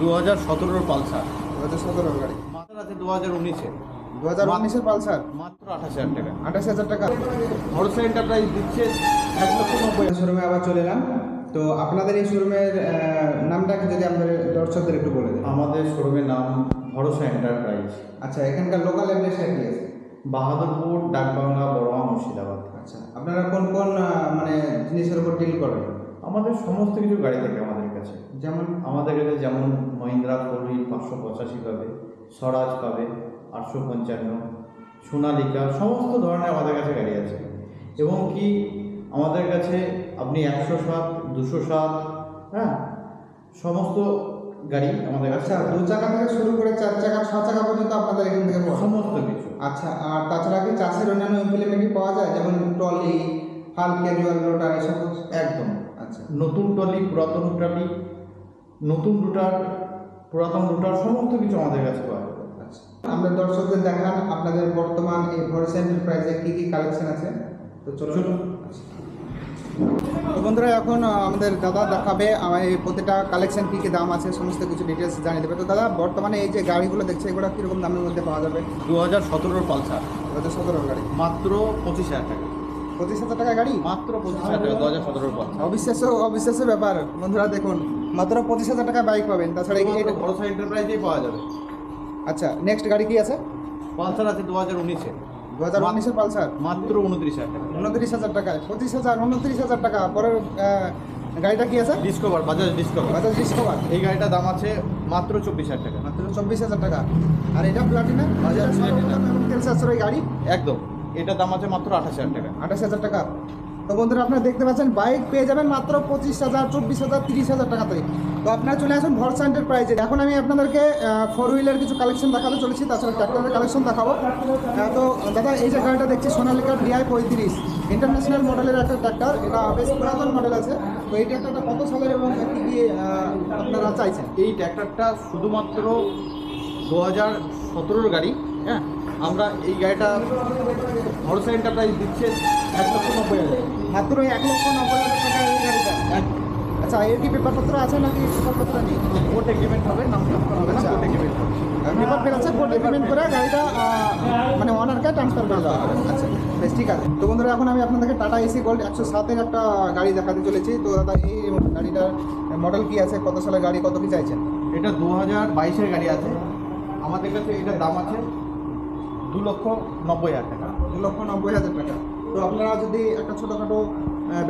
দু হাজার সতেরোর পালসার। দু হাজার সতেরোর গাড়ি। মাত্র আছে দু হাজার উনিশে। দু হাজার উনিশের পালসার? মাত্র আঠাশ হাজার টাকা। আঠাশ হাজার টাকা। ভরসা এন্টারপ্রাইজ দিচ্ছে এক লক্ষ নব্বই শোরুমে আবার চলে এলাম। তো আপনাদের এই শোরুমের নামটাকে যদি আমাদের দর্শকদের একটু বলে দেন? আমাদের শোরুমের নাম ভরসা এন্টারপ্রাইজ আচ্ছা এখানকার লোকাল অ্যাড্রেসটা কি আছে? বাহাদুরপুর ডাকবাংলা বড়মা মুর্শিদাবাদ। আচ্ছা আপনারা কোন কোন মানে জিনিসের উপর ডিল করেন? আমাদের সমস্ত কিছু গাড়ি থাকে আমাদের কাছে। যেমন? আমাদের কাছে যেমন মহিন্দ্রা ফোর হুইল পাঁচশো পঁচাশি পাবে স্বরাজ পাবে আটশো পঞ্চান্ন সোনালিকা সমস্ত ধরনের আমাদের কাছে গাড়ি আছে। এবং কি আমাদের কাছে আপনি একশো সাত দুশো সাত হ্যাঁ সমস্ত গাড়ি আমাদের কাছে আচ্ছা দু চাকা থেকে শুরু করে চার চাকা ছ চাকা পর্যন্ত আপনাদের এখান থেকে? সমস্ত কিছু। আচ্ছা আর তাছাড়া কি চাষের অন্যান্য ইমপ্লিমেন্টই পাওয়া যায়? যেমন ট্রলি হাল ক্যাজুয়াল রোটার এসব? একদম। আচ্ছা। নতুন টলি পুরাতন টলি নতুন রুটার পুরাতন রুটার সমস্ত কিছু আমাদের কাছে পাওয়া যাবে আচ্ছা। আমাদের দর্শকদের দেখান আপনাদের বর্তমান এই ভরসা এন্টারপ্রাইজে কি কি কালেকশন আছে? তো চলুন। চলুন। আচ্ছা। তো বন্ধুরা এখন আমাদের দাদা দেখাবে আমার এই প্রতিটা কালেকশন কী কী দাম আছে সমস্ত কিছু ডিটেলস জানিয়ে দেবে। তো দাদা বর্তমানে এই যে গাড়িগুলো দেখছে এগুলো কীরকম দামের মধ্যে পাওয়া যাবে? দু হাজার সতেরোর পালসার। দু সতেরো গাড়ি। মাত্র পঁচিশ হাজার টাকা। পঁচিশ হাজার টাকা গাড়ি? মাত্র পঁচিশ হাজার টাকা দু হাজার সতেরোর পালসার। অবিশ্বাস্য অবিশ্বাস্য ব্যাপার। বন্ধুরা দেখুন। মাত্র পঁচিশ হাজার টাকা বাইক পাবেন। তাছাড়া এটা ভরসা এন্টারপ্রাইজেই পাওয়া যাবে। আচ্ছা নেক্সট গাড়ি কি আছে? পালসার আছে দু হাজার উনিশে। দু হাজার উনিশের পালসার মাত্র উনত্রিশ হাজার টাকা। উনত্রিশ হাজার টাকায়। পঁচিশ হাজার উনত্রিশ হাজার টাকা। পরের গাড়িটা কি আছে? Discover Bajaj discover Bajaj discover এই গাড়িটার দাম আছে মাত্র চব্বিশ হাজার টাকা। মাত্র চব্বিশ হাজার টাকা। আর এটা প্লাটিনা বাজাজ। তেল সাশ্রয় গাড়ি? একদম। এটার দাম আছে মাত্র আঠাশ হাজার টাকা। আঠাশ হাজার টাকা। তো বন্ধুরা আপনারা দেখতে পাচ্ছেন, বাইক পেয়ে যাবেন মাত্র পঁচিশ হাজার, চব্বিশ হাজার, তিরিশ হাজার টাকাতে তো আপনারা চলে আসুন ভরসা এন্টারপ্রাইজে এখন আমি আপনাদেরকে ফোর হুইলের কিছু কালেকশন দেখাতে চলেছি, তাছাড়া ট্র্যাক্টরের কালেকশন দেখাবো। তো, দাদা, এই যে গাড়িটা দেখছি, সোনালিকা ডিআই পঁয়ত্রিশ। ইন্টারন্যাশনাল মডেলের একটা ট্র্যাক্টর এটা বেশ পুরাতন মডেল আছে। তো এই ট্র্যাক্টরটা কত সালের এবং কী কী আপনারা চাইছেন? এই ট্র্যাক্টরটা শুধুমাত্র দু হাজার সতেরোর গাড়ি হ্যাঁ? আমরা এই গাড়িটা ভরসা এন্টারপ্রাইজ দিচ্ছে এক লক্ষ নব্বই হাজার। মাত্র এক লক্ষ নব্বই হাজার টাকা এই গাড়িটা? আচ্ছা এর কি পেপারপত্র আছে নাকি পেপারপত্র নেই? কোর্ট এগ্রিমেন্ট হবে নাম হবে না। কোর্ট এগ্রিমেন্ট পেপার পেয়ে আছে কোর্ট এগ্রিমেন্ট করে গাড়িটা মানে ওনারকে ট্রান্সফার করে দেওয়া হবে। আচ্ছা। বেশ ঠিক আছে। তো বন্ধুরা এখন আমি আপনাদেরকে টাটা এসি গোল্ড একশো সাতের একটা গাড়ি দেখাতে চলেছি। তো দাদা এই গাড়িটার মডেল কি আছে? কত সালের গাড়ি? কত কি চাইছেন? এটা দু হাজার বাইশের গাড়ি আছে। আমাদের কাছে এটার দাম আছে দু লক্ষ নব্বই হাজার টাকা। দু লক্ষ নব্বই হাজার টাকা। তো আপনারা যদি একটা ছোটোখাটো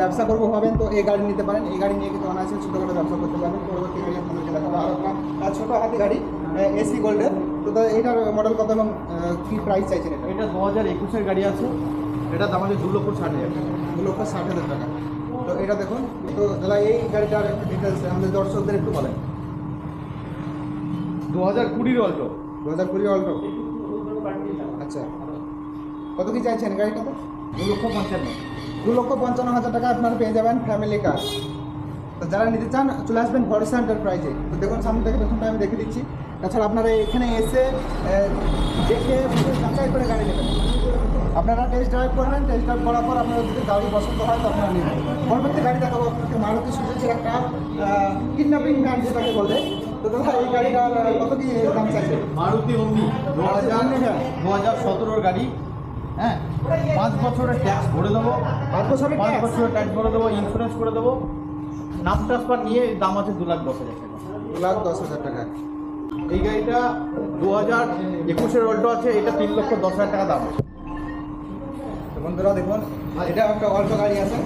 ব্যবসা করব ভাবেন তো এই গাড়ি নিতে পারেন। এই গাড়ি নিয়ে কিন্তু অনায়াসে ছোটোখাটো ব্যবসা করতে পারবেন। পরবর্তী গাড়ি আপনাদেরকে দেখাবো। আর ছোটো হাতি গাড়ি এসি গোল্ডের। তো দাদা এইটার মডেল কত এবং কি প্রাইস চাইছেন এটা? এটা দু হাজার একুশের গাড়ি আছে। এটার দাম আছে দু লক্ষ ষাট হাজার টাকা। দু লক্ষ ষাট হাজার টাকা। তো এটা দেখুন। তো দাদা এই গাড়িটার ডিটেলস আমাদের দর্শকদের একটু বলেন। দু হাজার কুড়ির অল্টো। দু হাজার কুড়ি অল্টো। আচ্ছা। কত কি চাইছেন গাড়িটাতে দু লক্ষ পঞ্চান্ন। দু লক্ষ পঞ্চান্ন হাজার টাকা আপনারা পেয়ে যাবেন ফ্যামিলি কার তো যারা নিতে চান, চলে আসবেন ভরসা এন্টারপ্রাইজে তো দেখুন, সামনে থেকে দেখুন আমি দেখে দিচ্ছি। তাছাড়া আপনারা এখানে এসে দেখে যাচাই করে গাড়ি নেবেন। আপনারা টেস্ট ড্রাইভ করবেন টেস্ট ড্রাইভ করার পর আপনারা যদি গাড়ি পছন্দ হয় তো আপনারা নেবেন। পরবর্তী গাড়ি দেখাবো আপনাকে মারুতি সুজুকির একটা কিডন্যাপিং গান যেটাকে বলে। তো দাদা এই গাড়িটার কত কি দাম চাইছে? মারুতি অমনি দু হাজার হ্যাঁ। দু হাজার সতেরোর গাড়ি হ্যাঁ? পাঁচ বছরের ট্যাক্স ভরে দেবো। পাঁচ বছরের পাঁচ? বছরের ট্যাক্স ভরে দেবো ইন্স্যুরেন্স করে দেবো। নাম ট্রান্সফার নিয়ে দাম আছে দু লাখ দশ হাজার টাকা। দু লাখ দশ হাজার টাকা। এই গাড়িটা দু হাজার একুশের অল্টো আছে এটা তিন লক্ষ দশ হাজার টাকা দাম আছে। বন্ধুরা দেখুন এটা একটা অল্প গাড়ি আছে।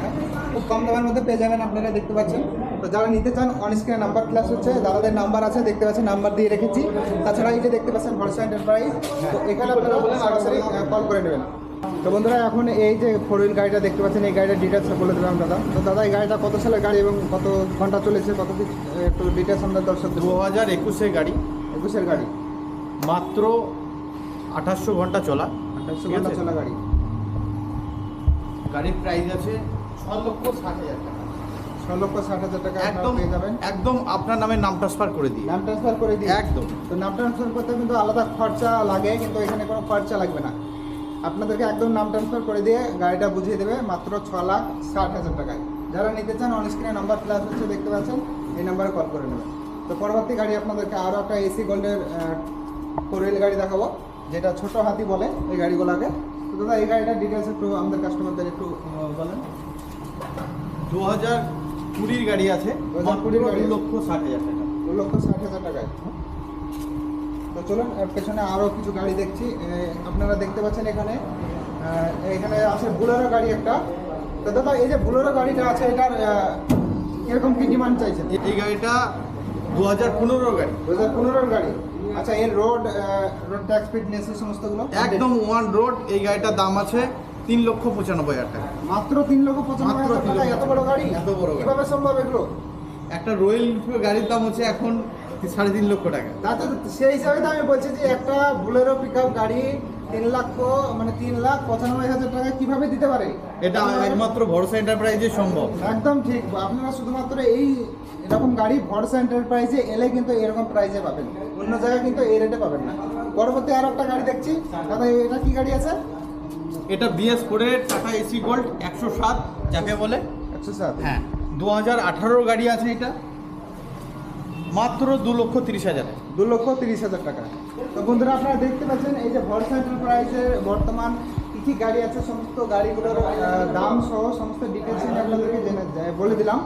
হ্যাঁ, খুব কম দামের মধ্যে পেয়ে যাবেন আপনারা দেখতে পাচ্ছেন। তো যারা নিতে চান অন স্ক্রিনে নাম্বার ক্লাস হচ্ছে দাদাদের নাম্বার আছে দেখতে পাচ্ছেন নাম্বার দিয়ে রেখেছি। তাছাড়া এই যে দেখতে পাচ্ছেন ভরসা এন্টারপ্রাইজ তো এখানে আপনারা সরাসরি কল করে নেবেন। তো বন্ধুরা এখন এই যে ফোর হুইল গাড়িটা দেখতে পাচ্ছেন এই গাড়িটার ডিটেলস বলে দেবেন দাদা। তো দাদা এই গাড়িটা কত সালের গাড়ি এবং কত ঘণ্টা চলেছে কত কি একটু ডিটেলস আমরা দর্শক দু হাজার একুশের গাড়ি। একুশের গাড়ি। মাত্র আঠাশশো ঘণ্টা চলা। আঠাশশো ঘণ্টা চলা গাড়ি। গাড়ির প্রাইস আছে ছ লক্ষ ষাট হাজার টাকা। লক্ষ ষাট হাজার টাকা একদম পেয়ে যাবেন। একদম আপনার নামে নাম ট্রান্সফার করে দিই নাম ট্রান্সফার করে দিই একদম। তো নাম ট্রান্সফার করতে কিন্তু আলাদা খরচা লাগে কিন্তু এখানে কোনো খরচা লাগবে না। আপনাদেরকে একদম নাম ট্রান্সফার করে দিয়ে গাড়িটা বুঝিয়ে দেবে মাত্র ছ লাখ ষাট হাজার টাকায়। যারা নিতে চান অন স্ক্রিনে নাম্বার প্লাস হচ্ছে দেখতে পাচ্ছেন এই নাম্বারে কল করে নেবেন। তো পরবর্তী গাড়ি আপনাদেরকে আরও একটা এসি গোল্ডের ফোর হুইল গাড়ি দেখাবো যেটা ছোট হাতি বলে এই গাড়িগুলোকে। তো দাদা এই গাড়িটার ডিটেলস একটু আমাদের কাস্টমারদের একটু বলেন। দু হাজার কুড়ির গাড়ি আছে 2020 গাড়ি দু আছে। লক্ষ ষাট হাজার টাকা। দু লক্ষ ষাট হাজার টাকায়। তো চলুন পেছনে আরও কিছু গাড়ি দেখছি। আপনারা দেখতে পাচ্ছেন এখানে এখানে আছে বুলেরো গাড়ি একটা। তো দাদা এই যে বুলেরো গাড়িটা আছে এটার কীরকম কি ডিমান্ড চাইছেন? এই গাড়িটা দু হাজার পনেরোর গাড়ি। দু হাজার পনেরোর গাড়ি। আচ্ছা এর রোড রোড ট্যাক্স ফিটনেস এই সমস্তগুলো? একদম ওয়ান রোড এই গাড়িটার দাম আছে তিন লক্ষ পঁচানব্বই হাজার টাকা। মাত্র তিন লক্ষ পঁচানব্বই হাজার টাকা এত বড় গাড়ি? এত বড়। কীভাবে সম্ভব এগুলো? একটা রয়্যাল গাড়ির দাম হচ্ছে এখন সাড়ে তিন লক্ষ টাকা। তাতে সেই হিসাবে তো আমি বলছি যে একটা বুলেরো পিক গাড়ি তিন লক্ষ মানে তিন লাখ পঁচানব্বই হাজার টাকা কীভাবে দিতে পারে? এটা একমাত্র ভরসা এন্টারপ্রাইজে সম্ভব। একদম ঠিক। আপনারা শুধুমাত্র এই এরকম গাড়ি ভরসা এন্টারপ্রাইজে এলে কিন্তু এরকম প্রাইসে পাবেন। অন্য জায়গায় কিন্তু এই রেটে পাবেন না। পরবর্তী আর একটা গাড়ি দেখছি। দাদা এটা কি গাড়ি আছে? এটা বিএস ফোরের টাটা এসি গোল্ড একশো সাত যাকে বলে? একশো সাত। হ্যাঁ দু হাজার আঠারোর গাড়ি আছে এটা। মাত্র দু লক্ষ তিরিশ হাজার। দু লক্ষ তিরিশ হাজার টাকা। তো বন্ধুরা আপনারা দেখতে পাচ্ছেন এই যে ভরসা এন্টারপ্রাইজের বর্তমান কী কী গাড়ি আছে সমস্ত গাড়িগুলোর দাম সহ সমস্ত ডিটেলস আমি আপনাদেরকে জেনে বলে দিলাম।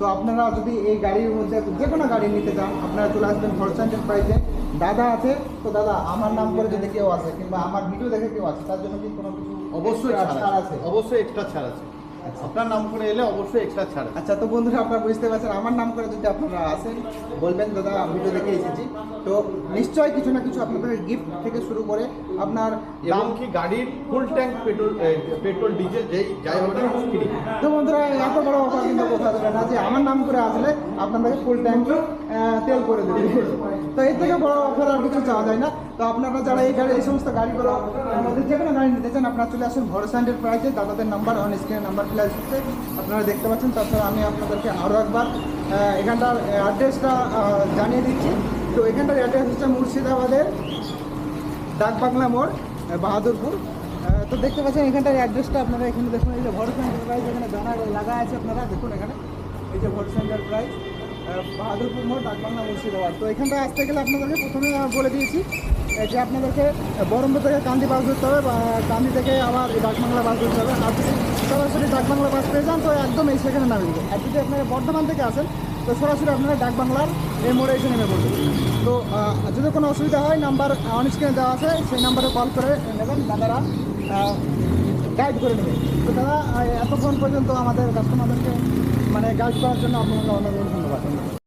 তো আপনারা যদি এই গাড়ির মধ্যে যে কোনো গাড়ি নিতে চান আপনারা চলে আসবেন ভরসা এন্টারপ্রাইজে দাদা আছে তো দাদা আমার নাম করে যদি কেউ আসে কিংবা আমার ভিডিও দেখে কেউ আছে তার জন্য কি কোনো কিছু অবশ্যই ছাড় আছে। অবশ্যই এক্সট্রা ছাড় আছে। আপনার নাম করে এলে অবশ্যই এক্সট্রা ছাড় আচ্ছা তো বন্ধুরা আপনারা বুঝতে পারছেন আমার নাম করে যদি আপনারা আসেন বলবেন দাদা ভিডিও দেখে এসেছি। তো নিশ্চয়ই কিছু না কিছু আপনাদের গিফট থেকে শুরু করে আপনার দাম কি গাড়ির full tank petrol petrol diesel যেই যাই হোক তো বন্ধুরা এত বড় অফার কিন্তু কোথাও দেবে না যে আমার নাম করে আসলে আপনাদেরকে ফুল ট্যাঙ্ক তেল করে দেবে। তো এর থেকে বড় অফার আর কিছু চাওয়া যায় না। তো আপনারা যারা এই গাড়ি এই সমস্ত গাড়িগুলো আমাদের যে কোনো গাড়ি নিতে চান আপনারা চলে আসুন ভরসা হান্ড্রেড প্রাইসে দাদাদের নাম্বার অন স্ক্রিনের নাম্বার প্লেস হচ্ছে আপনারা দেখতে পাচ্ছেন তাছাড়া আমি আপনাদেরকে আরও একবার এখানটার অ্যাড্রেসটা জানিয়ে দিচ্ছি। তো এখানটার অ্যাড্রেস হচ্ছে মুর্শিদাবাদের ডাকবাংলা মোড় বাহাদুরপুর। তো দেখতে পাচ্ছেন এখানটার অ্যাড্রেসটা আপনারা এখানে দেখুন। এই যে ভরসা এন্টারপ্রাইজ এখানে ব্যানার লাগা আছে আপনারা দেখুন এখানে। এই যে ভরসা আহ, বাহাদুরপুর মোড় ডাকবাংলা মুর্শিদাবাদ। তো এখানটায় আসতে গেলে আপনাদেরকে প্রথমে বলে দিয়েছি যে আপনাদেরকে বহরমপুর থেকে কান্দি বাস ধরতে হবে, বা কান্দি থেকে আবার ডাকবাংলা বাস ধরতে হবে। আর যদি সরাসরি ডাকবাংলা বাস পেয়ে যান, তো একদম এই সেখানে নামিয়ে দেবে। আর যদি আপনারা বর্ধমান থেকে আসেন, তো সরাসরি আপনারা ডাকবাংলার এই মোড়ে এসে নেমে পড়বেন। তো যদি কোনো অসুবিধা হয়, নাম্বার অন স্ক্রিনে দেওয়া আছে, সেই নাম্বারে কল করে নেবেন। দাদারা গাইড করে নেবে। তো দাদা এতক্ষণ পর্যন্ত আমাদের কাস্টমারদেরকে মানে গাইড করার জন্য আপনাকে অনেক অনেক ধন্যবাদ।